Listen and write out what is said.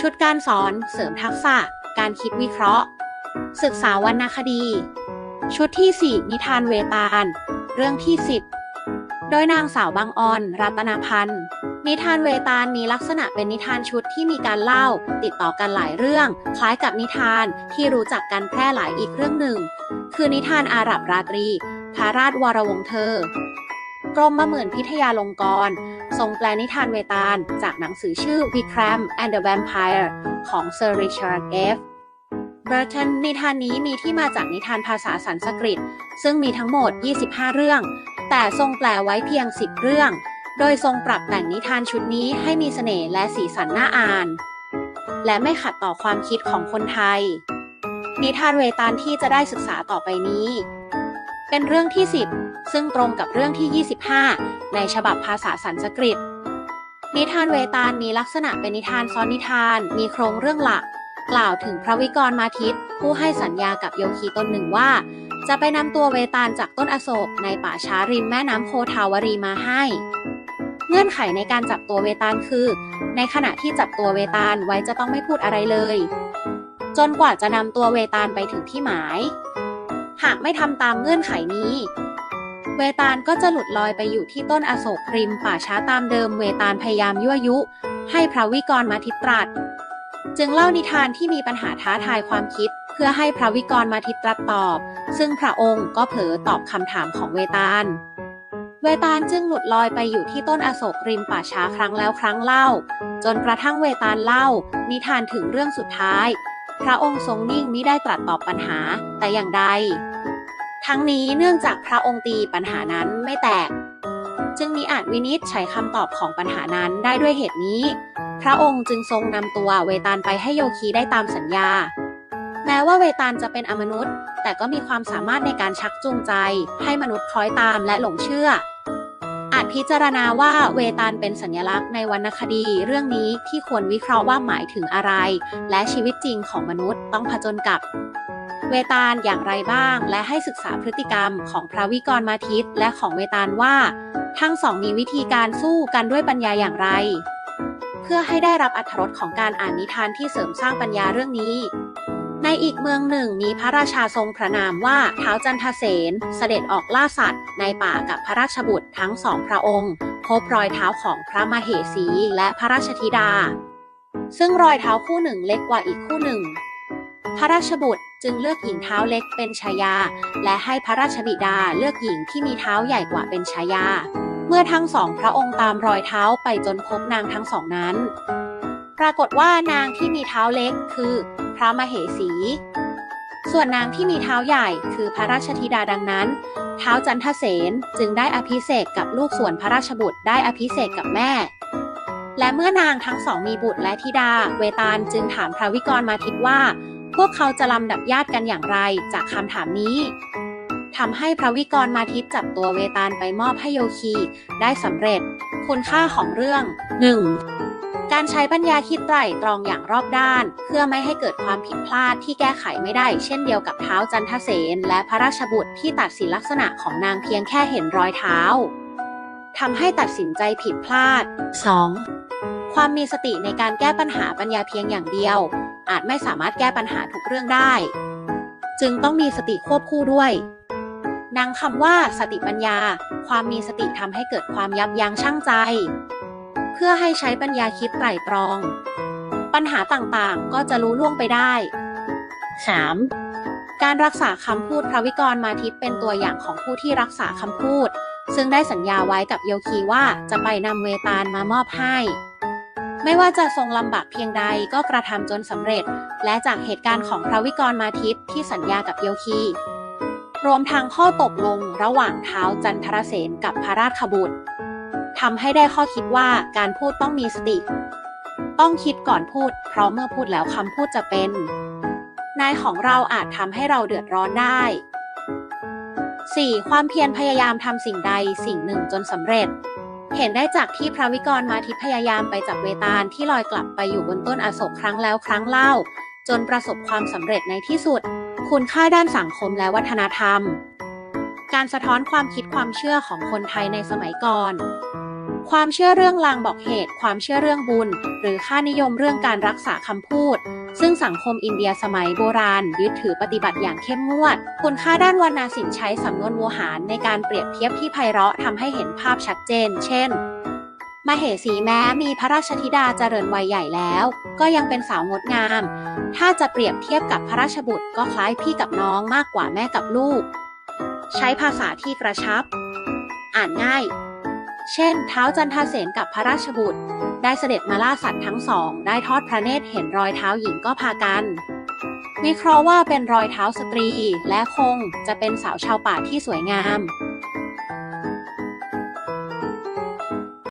ชุดการสอนเสริมทักษะ การคิดวิเคราะห์ ศึกษาวรรณคดี ชุดที่ 4 นิทานเวตาล เรื่องที่ 10 โดยนางสาวบางออน รัตนาพันธ์ นิทานเวตาลมีลักษณะเป็นนิทานชุดที่มีการเล่า ติดต่อกันหลายเรื่อง คล้ายกับนิทานที่รู้จักกันแพร่หลายอีกเรื่องหนึ่ง คือนิทานอาหรับราตรีพระราชวรวงเธอ รมมะเหมือนพิทยาลงกรณ์ทรงแปลนิทานเวตาล จากหนังสือชื่อ Vikram and the Vampire ของ Sir Richard F. Burton นิทานนี้มีที่มาจากนิทานภาษาสันสกฤต ซึ่งมีทั้งหมด 25 เรื่อง แต่ทรงแปลไว้เพียง 10 เรื่อง โดยทรงปรับแต่งนิทานชุดนี้ให้มีเสน่ห์และสีสันน่าอ่าน และไม่ขัดต่อความคิดของคนไทย นิทานเวตาลที่จะได้ศึกษาต่อไปนี้ เป็นเรื่องที่ 10 ซึ่งตรงกับเรื่องที่ 25 ในฉบับภาษาสันสกฤต นิทานเวตาลมีลักษณะเป็นนิทานซ้อนนิทาน มีโครงเรื่องหลัก กล่าวถึงพระวิกรมาทิตผู้ให้สัญญากับโยคีตนหนึ่งว่า จะไปนำตัวเวตาลจากต้นอโศกในป่าช้าริมแม่น้ำโคทาวรีมาให้ เงื่อนไขในการจับตัวเวตาลคือ ในขณะที่จับตัวเวตาลไว้จะต้องไม่พูดอะไรเลย จนกว่าจะนำตัวเวตาลไปถึงที่หมาย หากไม่ทำตามเงื่อนไขนี้ เวตาลก็จะหลุดลอยไปอยู่ที่ต้นอโศกริมป่าช้าตามเดิมเวตาลพยายามยั่วยุ ให้พระวิกรมาทิตรัสจึงเล่านิทานที่มีปัญหาท้าทายความคิด เพื่อให้พระวิกรมาทิตรัสตอบ ซึ่งพระองค์ก็เผลอตอบคำถามของเวตาลเวตาลจึงหลุดลอยไปอยู่ที่ต้นอโศกริมป่าช้าครั้งแล้วครั้งเล่า จนกระทั่งเวตาลเล่า นิทานถึงเรื่องสุดท้าย พระองค์ทรงนิ่งมิได้ตรัสตอบปัญหาแต่อย่างใด ทั้งนี้เนื่องจากพระองค์ตีปัญหานั้นไม่แตก จึงมีอาจวินิจฉัยคำตอบของปัญหานั้นได้ด้วยเหตุนี้ พระองค์จึงทรงนำตัวเวตาลไปให้โยคีได้ตามสัญญา แม้ว่าเวตาลจะเป็นอมนุษย์ แต่ก็มีความสามารถในการชักจูงใจ ให้มนุษย์คล้อยตามและหลงเชื่อ อาจพิจารณาว่าเวตาลเป็นสัญลักษณ์ในวรรณคดีเรื่องนี้ที่ควรวิเคราะห์ว่าหมายถึงอะไร และชีวิตจริงของมนุษย์ต้องผจญกับ เวตาลอย่างไรบ้าง และให้ศึกษาพฤติกรรมของพระวิกรมาทิตและของเวตาลว่า ทั้งสองมีวิธีการสู้กันด้วยปัญญาอย่างไร เพื่อให้ได้รับอรรถรสของการอ่านนิทานที่เสริมสร้างปัญญาเรื่องนี้ ในอีกเมืองหนึ่งมีพระราชาทรงพระนามว่าเท้าวจันทเสนเสด็จออกล่าสัตว์ ในป่ากับพระราชบุตรทั้งสองพระองค์พบรอยเท้าของพระมเหสีและพระราชธิดา ซึ่งรอยเท้าคู่หนึ่งเล็กกว่าอีกคู่หนึ่ง พระราชบุตร จึงเลือกหญิงเท้าเล็กเป็นชายา และให้พระราชบิดาเลือกหญิงที่มีเท้าใหญ่กว่าเป็นชายา เมื่อทั้งสองพระองค์ตามรอยเท้าไปจนพบนางทั้งสองนั้น ปรากฏว่านางที่มีเท้าเล็กคือ พระมเหสี ส่วนนางที่มีเท้าใหญ่คือพระราชธิดาดังนั้น เท้าจันทเสนจึงได้อภิเษกกับลูกส่วนพระราชบุตรได้อภิเษกกับแม่และเมื่อนางทั้งสองมีบุตรและธิดา เวตาลจึงถามพระวิกรมาทิตว่า พวกเขาจะลำดับญาติกันอย่างไรจากคำถามนี้ทำให้พระวิกรมาทิตจับตัวเวตาลไปมอบให้โยคีได้สำเร็จ คุณค่าของเรื่อง 1. การใช้ปัญญาคิดไตร่ตรองอย่างรอบด้าน เพื่อไม่ให้เกิดความผิดพลาดที่แก้ไขไม่ได้ เช่นเดียวกับเท้าจันทเสนและพระราชบุตรที่ตัดสินลักษณะของนางเพียงแค่เห็นรอยเท้าทำให้ตัดสินใจผิดพลาด 2. ความมีสติในการแก้ปัญหาปัญญาเพียงอย่างเดียว อาจไม่สามารถแก้ปัญหาทุกเรื่องได้ จึงต้องมีสติควบคู่ด้วยนางคำว่าสติปัญญา ความมีสติทำให้เกิดความยับยั้งชั่งใจ เพื่อให้ใช้ปัญญาคิดไตร่ตรอง ปัญหาต่างๆก็จะรู้ล่วงไปได้ 3. การรักษาคำพูดพระวิกรมาทิตเป็นตัวอย่างของผู้ที่รักษาคำพูด ซึ่งได้สัญญาไว้กับโยคีว่าจะไปนำเวตาลมามอบให้ ไม่ว่าจะทรงลำบากเพียงใดก็กระทำจนสำเร็จ และจากเหตุการณ์ของพระวิกรมาทิตที่สัญญากับโยคีรวมทั้งข้อตกลงระหว่างเท้าจันทรเสนกับพระราชบุตรทำให้ได้ข้อคิดว่าการพูดต้องมีสติ ต้องคิดก่อนพูด เพราะเมื่อพูดแล้วคำพูดจะเป็น นายของเราอาจทำให้เราเดือดร้อนได้ 4. ความเพียรพยายามทำสิ่งใดสิ่งหนึ่งจนสำเร็จ เห็นได้จากที่พระวิกรมาทิพยายามไปจับเวตาลที่ลอยกลับไปอยู่บนต้นอโศกครั้งแล้วครั้งเล่า จนประสบความสำเร็จในที่สุด คุณค่าด้านสังคมและวัฒนธรรม การสะท้อนความคิดความเชื่อของคนไทยในสมัยก่อน ความเชื่อเรื่องลางบอกเหตุ ความเชื่อเรื่องบุญ หรือค่านิยมเรื่องการรักษาคำพูด ซึ่งสังคมอินเดียสมัยโบราณ ยึดถือปฏิบัติอย่างเข้มงวด คุณค่าด้านวรรณศิลป์ใช้สำนวนโวหารในการเปรียบเทียบที่ไพเราะทำให้เห็นภาพชัดเจน เช่นมาเหสีแม้มีพระราชธิดาเจริญวัยใหญ่แล้ว ก็ยังเป็นสาวงดงาม ถ้าจะเปรียบเทียบกับพระราชบุตรก็คล้ายพี่กับน้องมากกว่าแม่กับลูก ใช้ภาษาที่กระชับ อ่านง่าย เช่น เท้าจันทเสนกับพระราชบุตร ได้เสด็จมาล่าสัตว์ทั้งสอง ได้ทอดพระเนตรเห็นรอยเท้าหญิงก็พากัน วิเคราะห์ว่าเป็นรอยเท้าสตรี และคงจะเป็นสาวชาวป่าที่สวยงาม